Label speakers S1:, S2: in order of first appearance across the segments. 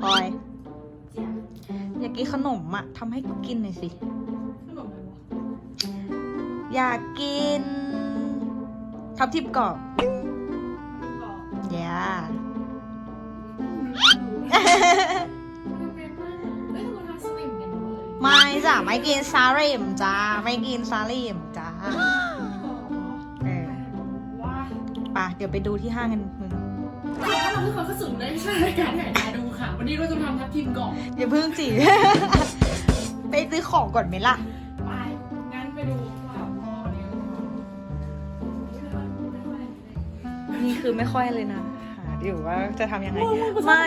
S1: พลอยอยากกินขนมอะทำให้กูกินหน่อยสิ
S2: ขนมอะไรวะ
S1: อยากกิน ทับทิมกรอบ
S2: บอก
S1: อย่า
S2: มันเป็นมากเฮ้ยทำไมทำสลิมกันเลย
S1: ไม่จ้ะไม่กินซาลิมจ้าไม่กินซาลิมจ้าเออ
S2: ว้า
S1: ไป่ะเดี๋ยวไปดูที่ห้างกันมึง
S2: ถ้าเราทุกคนก็สุดเลยใช่รายการไหนมาดูค่ะ วันนี้เราจะทำทับทิมกล่อง
S1: อย่าเพิ่งจี ไปซื้อของก่อนไหมล่ะ
S2: ไป งั้นไปดูว่าพ่อเนี่ย
S1: นี่คือไม่ค่อยเลยนะหาอยู่ว่าจะทำยังไง
S2: มึงมึง
S1: ไม่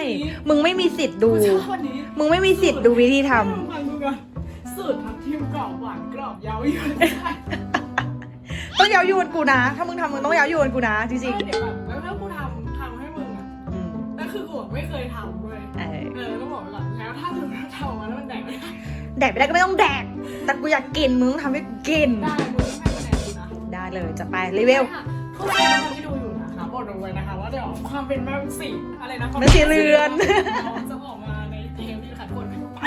S1: มึงไม่มีสิทธิ์ดู
S2: ชอบวันนี้
S1: มึงไม่มีสิทธิ์ดูวิธีท
S2: ฟังดูก่อนสูตรทับทิมกรอบหวานกรอบเย้าหยุ่นำ
S1: ต้องเย้ายวนกูนะ ถ้ามึงทำมึงต้องเย้ายวนกูนะจริง
S2: ใช่เดี๋ยวแบบ นั่นคือกูไม่เคยทำด้วย
S1: เออ
S2: เออต้องบอกไว้ก่อนแล้วถ้าถึงเราทำออกมาแล้วมันแดกไม่ได้
S1: แดกไม่ได้ก็ไม่ต้องแดก แต่กูอยากกินมึงต้องทำให้กูกิน
S2: ได้มึงต้องให้คะแนนกูนะ
S1: ได้เลยจะไปรีวิว
S2: ค่ะทุกคนที่ดูอยู่นะคะบอกเอาไว้นะคะ ว่าเดี๋ยวความเป็นแม่สีอะไรนะ
S1: แม่สีเรือน
S2: จะออกมาในเทปนี้ค่ะทุกคนไป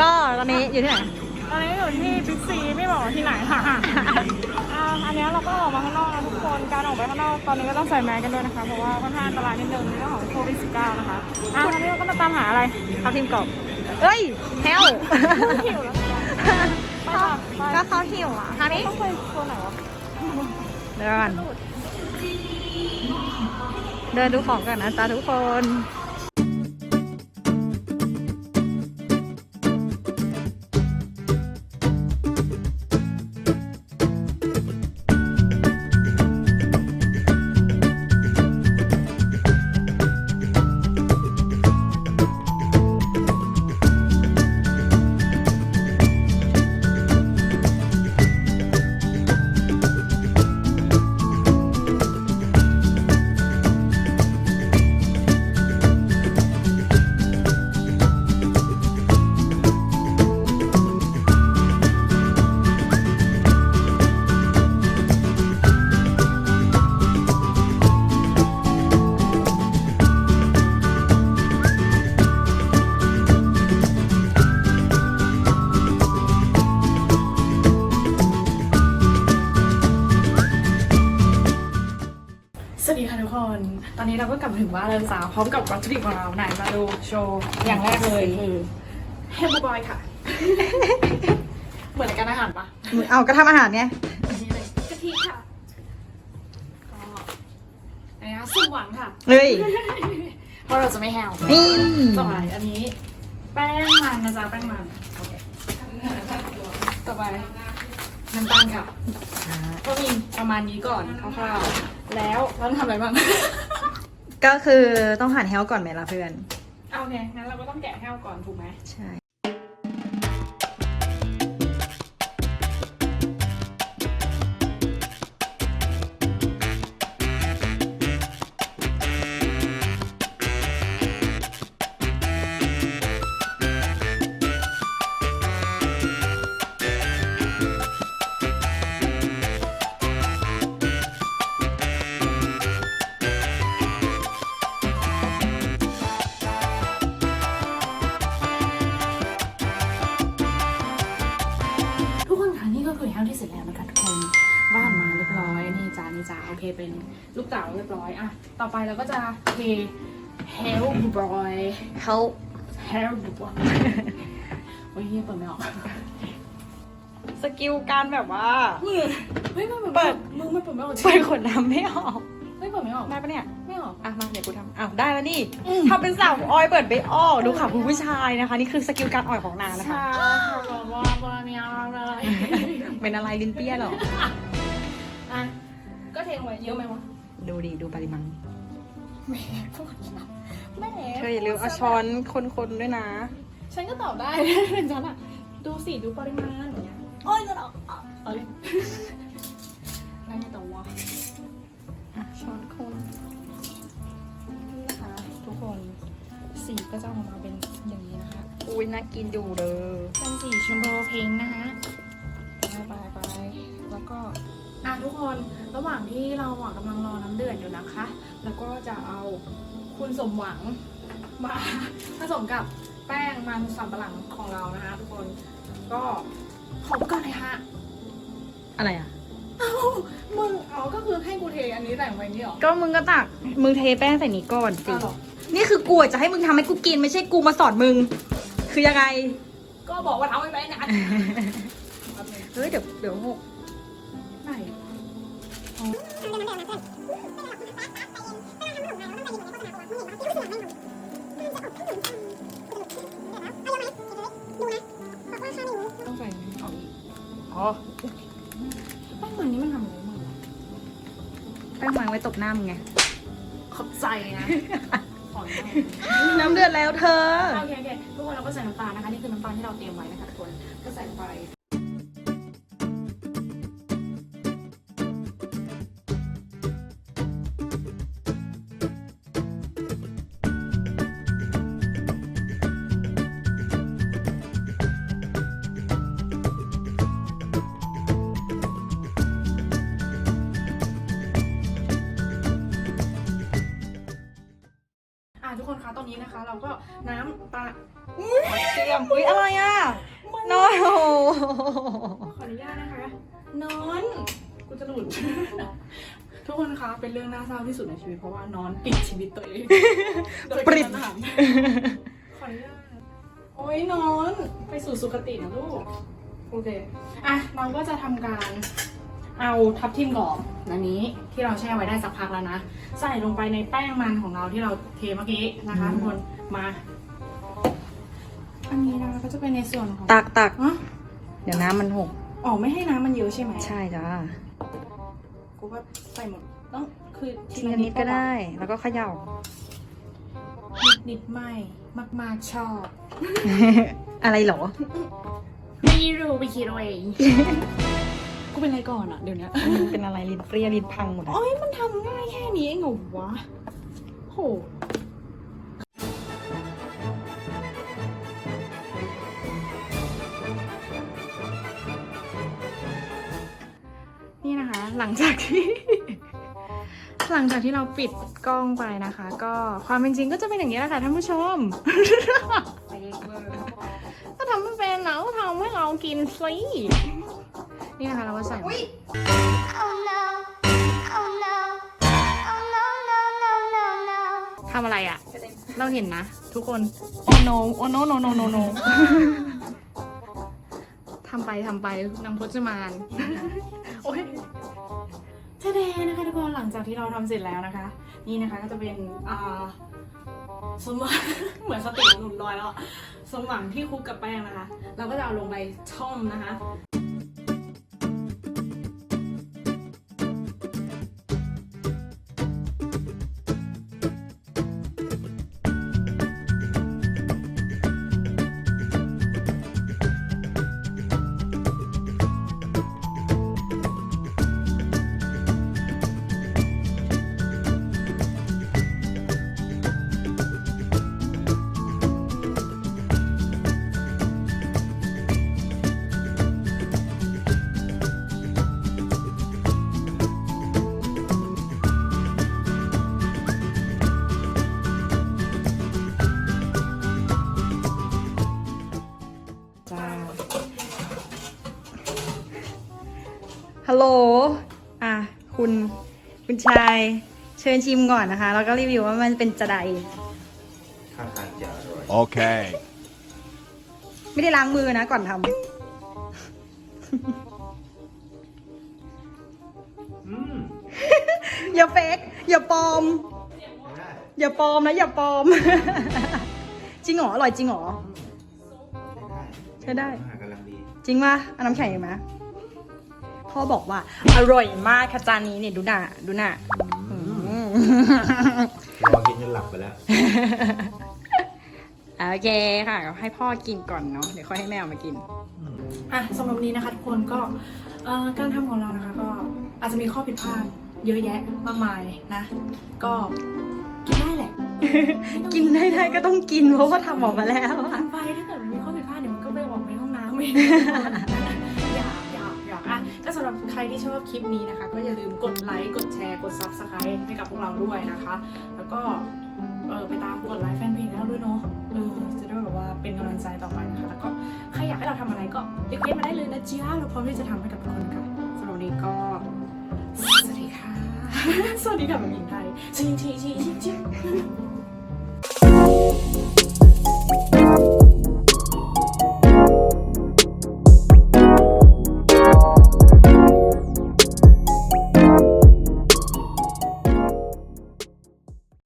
S1: ก็ตอนนี้อยู่ที่ไหน
S2: ตอนนี้อยู่ที่บิ๊กซีไม่บอกว่าที่ไหนค่ะอ่าอันนี้เราก็ออกมาข้างนอกนะทุกคน การออกไปข้างนอกตอนนี้ก็ต้องใส่แมสกันด้วยนะคะ เพราะว่าค่อนข้างอันตรายนิดนึงเรื่องของโควิด -19 นะคะ อะตอนนี้เราก็มาตามหาอะไร
S1: ทับทิมกรอบเอ้ยแฮว
S2: หิวแล้วไปค่ะไป
S1: ก็เขาหิวอะทางนี้
S2: ต้องไปโซนไหนวะ
S1: เดินเดินดูของกันนะจ๊ะทุกคน
S2: อนนี้เราก็กลับมาถึงบ้านแล้วจ้าพร้อมกับวัตถุดิบของเราไหนมาดูโชว์อย่างแรกเลยคือแฮมเบอร์บอยค่ะ เหมือนรายการอาหารปะ
S1: มึงเอาก็ทำอาหารไง
S2: อันนี้เลยกะทิค่ะก็อันนี้สุ่มหวานค่ะ
S1: เฮ้ย
S2: เพราะเราจะไม่แฮว
S1: นี่
S2: ต่อไปอันนี้ แป้งมันนะจ๊ะแป้งมันโอเคต่อไปน้ำตาลค่ะก็มีประมาณนี้ก่อนคร่าวๆแล้วเราต้องทำอะไรบ้าง
S1: ก็คือต้องหั่นแฮวก่อนไหมล่ะเพื่อน
S2: เอาไงงั้นเราก็ต้องแกะแห้วก่อนถูกไหม
S1: ใช่
S2: แล้วนะคะทุกคนวาดมาเรียบร้อยนี่จ้านี่จ้าโอเคเป็นลูกเต๋าเรียบร้อยอะต่อไปเราก็จะเทเฮลบรอย
S1: เขา
S2: เฮลบรอยโอ้ยเฮียเปิดไม่ออก
S1: สกิลการแบบว่า
S2: มือเฮ้ยมันเปิ
S1: เปิ
S2: ด
S1: ด
S2: มือมันเปิดไม่ออกจริง
S1: เปิดขวดน้ำไม่ออก
S2: เฮ้ยเปิดไม่ออก
S1: ได้ปะเนี่ย
S2: ไม่ออก
S1: อะมาเดี๋ยวกูทำอ้าวได้แล้วนี่
S2: อืม
S1: ทำเป็นสาวออยเปิดไปออกดูค่ะคุณผู้ชายนะคะ นี่คือสกิลการอ่อยของนางนะคะ
S2: ใช่ค่ะบอกว่าว่าไม่เอาอะไร
S1: เป็นอะไรลิ้นเปี้ยเหรอ
S2: อะ ก็เทลงไปเยอะไหมวะ
S1: ดูดิดูปริมาณ
S2: แหมพูดแหม
S1: เธออย่าลืมเอาช้อนคนๆด้วยนะ
S2: ฉันก็ตอบได้เป็นฉันอะดูสิดูปริมาณอย่างเงี้ยโอ้ยจะตอบเอ้ยนั่นไงแต่ว่า
S1: อะช้อนคน
S2: นี่นะคะทุกคนสีก็จะออกมาเป็นอย่างนี้นะคะ
S1: อุ้ยน่ากินอยู่เลย
S2: เป็นสีชมพูพิงค์นะคะ ไปไปไปแล้วก็อะทุกคนระหว่างที่เราอะกำลังรอน้ำเดือดอยู่นะคะ แล้วก็จะเอาคุณสมหวังมาผสมกับแป้งมันสำปะหลังของเรานะคะทุกคนก็ขอก่อนเลยฮะ
S1: อะไรอะ
S2: เอ้ามึงอ๋อก็คือให้กูเทอันนี้ใส่ลงไปนี่หรอ
S1: ก็มึงก็ตัก มึงเทแป้งใส่นี้ก่อนสิ
S2: อ้าวเหรอ
S1: นี่คือกูจะให้มึงทำให้กูกินไม่ใช่กูมาสอนมึง คือยังไง
S2: ก็บอกว่าทำให้ไปนะ
S1: เฮ้ยเดี๋ยวเดี๋ยวหก
S2: ไหนต้องใส่ไหมเอาอีก
S1: อ๋อ
S2: แป้งมันนี้มันทำอะไรมึง
S1: แป้งมันไว้ตบหน้ามึงไง
S2: ขอบใจนะน้ำ
S1: เดือดแล้วเธอ
S2: โอเคโอเคทุกคนเราก็ใส่น้ำตาลนะคะ นี่คือน้ำตาลที่เราเตรียมไว้นะคะทุกคน ก็ใส่ลงไป ทุกคนคะตอนนี้นะคะ เราก็น้ำปลา
S1: เตรียมอุ้ยอะไรอะน้อยโอ้โห
S2: ขออนุญาตนะคะ นอนกูจะหลุด ทุกคนคะเป็นเรื่องน่าเศร้าที่สุดในชีวิตเพราะว่านอนปิดชีวิตตัวเองโดย
S1: ปริด
S2: กระทันหันขออนุญาตโอ้ยนอนไปสู่สุคตินะลูก โอเค อะเราก็จะทำการ เอาทับทิมกรอบอันนี้ที่เราแช่ไว้ได้สักพักแล้วนะ ใส่ลงไปในแป้งมันของเราที่เราเทเมื่อกี้นะคะทุกคนมาอันนี้นะคะก็จะเป็นในส่วนของ
S1: ตักตัก
S2: อะ
S1: เดี๋ยวน้ำมันหก
S2: อ๋อไม่ให้น้ำมันเยอะใช่ไหม
S1: ใช่จ้า
S2: กูว่าใส่หมดต้องคือ
S1: ทีละนิดก็ได้ แล้วก็เขย่า
S2: นิดนิดๆไม่มากมากๆชอบ
S1: อะไรเหรอ
S2: ไม่รู้ไปคิดเอาเอง กูเป็นอะไรก่อนอะเดี๋ยวนี้
S1: เป็นอะไรลิ้นเปรี้ยลิ้นพังหมดอะ
S2: โอ้ยมันทำง่ายแค่นี้เองเหรอวะโหนี่นะคะ หลังจากที่ หลังจากที่เราปิดกล้องไปนะคะ ก็ความเป็นจริงก็จะเป็นอย่างนี้แหละค่ะท่านผู้ชมก็ทำไม่เป็นเราก็ทำให้เรากินสิ นี่นะคะเราก็ใส่
S3: Oh no. Oh no. Oh no, no, no, no, no.
S2: ทำอะไรอะ่ะ เราเห็นนะ ทุกคนโอ้โนโอ้โนโนโนโนโนทำไปทำไปนางพจมาน โอ้ยแสดงนะคะทุกคนหลังจากที่เราทำเสร็จแล้วนะคะ นี่นะคะก็จะเป็นอ่าสมหวังเหมือนสติหลุดลอยแล้วอะสมหวังที่คลุกกับแป้งนะคะ เราก็จะเอาลงไปช่อมนะคะ
S1: ฮัลโหล อะ คุณ คุณชาย เชิญชิมก่อนนะคะ แล้วก็รีวิวว่ามันเป็นจะได
S4: ข้างทางจะอร่อย
S5: Okay.
S1: ไม่ได้ล้างมือนะก่อนท
S4: อืมำ
S1: อย่าเฟกอย่าปลอม
S4: ไม่ได้
S1: อย่าปลอมนะอย่าปลอม จริงเหรออร่อยจริงเหรอ ใช้ได้
S4: อาหารกำลังดี
S1: จ ริงป่ะเอาน้ำแข็งอีกไหมพ่อบอกว่า อร่อยมากค่ะจานนี้เนี่ยดูหน้าดูหน้าอืม
S4: รอกินจนหลับไปแล้ว
S1: โอเคค่ะให้พ่อกินก่อนเนาะเดี๋ยวค่อยให้แม่เอามากิน
S2: อะสำหรับวันนี้นะคะทุกคนก็เอ่อการทำของเรานะคะก็อาจจะมีข้อผิดพลาดเยอะแยะมากมายนะ ก็กินได้แหละ
S1: กินได้ได้ก็ต้องกินเพราะว่าทำออกมาแล้วอะ
S2: ทำไปถ้าเกิดมันมีข้อผิดพลาด เดี๋ยวมันก็ไปบองอยากอยากอยากอะก็สำหรับใครที่ชอบคลิปนี้นะคะ ก็อย่าลืมกดไลค์ กดแชร์ กด subscribe ให้กับพวกเราด้วยนะคะ แล้วก็เออไปตามกดไลค์แฟนเพจให้เราด้วยเนาะเออจะได้แบบว่าเป็นกำลังใจต่อไปนะคะ แล้วก็ใครอยากให้เราทำอะไรก็รีเควสมาได้เลยนะจ๊ะเราพร้อมที่จะทำให้กับทุกคนค่ะสำหรับวันนี้ก็ สวัสดีค่ะ สวัสดีค่ะแบบหญิงไทยชิงชิงชิงชิง